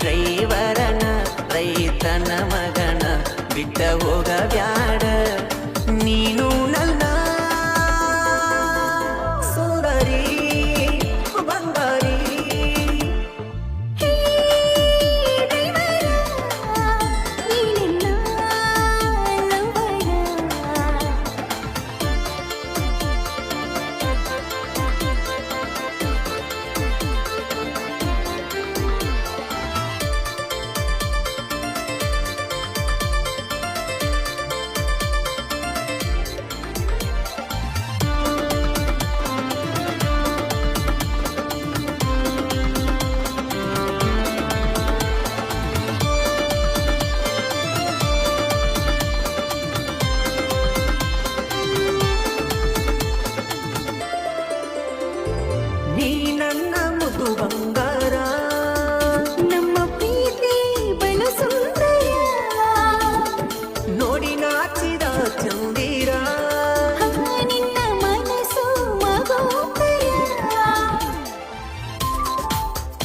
ಡ್ರೈವರನ ರೈತನ ಮಗನ ಬಿಟ್ಟ ಹೋಗ ಬ್ಯಾಡ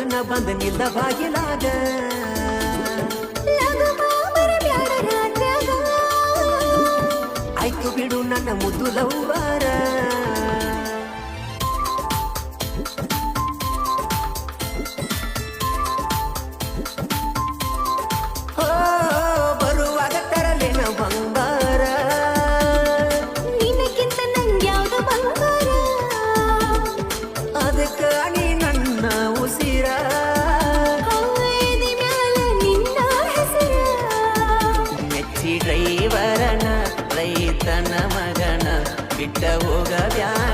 ಲಗ್ನ ಬಂದ ನಿಲ್ಲ ಬಾಗಿಲಾಗ ಆಯ್ತು ಬಿಡು ನನ್ನ ಮುದ್ದು ಲವ್ವಾರ. ದೇವರನ ರೈತನ ಮಗನ ಬಿಟ್ಟ ಹೋಗ ವ್ಯಾನ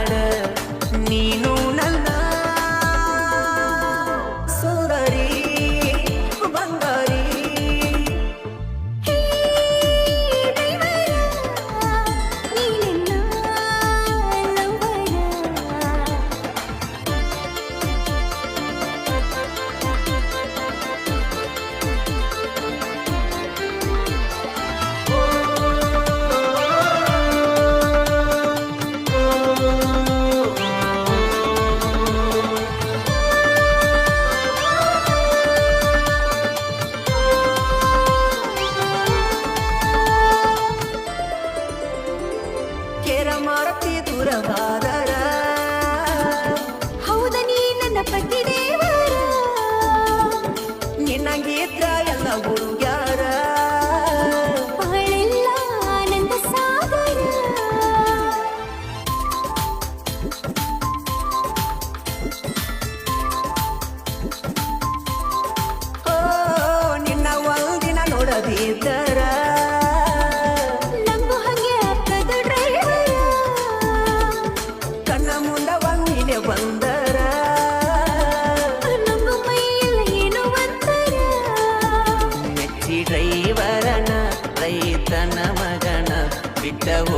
நடத்தி துறவாதர that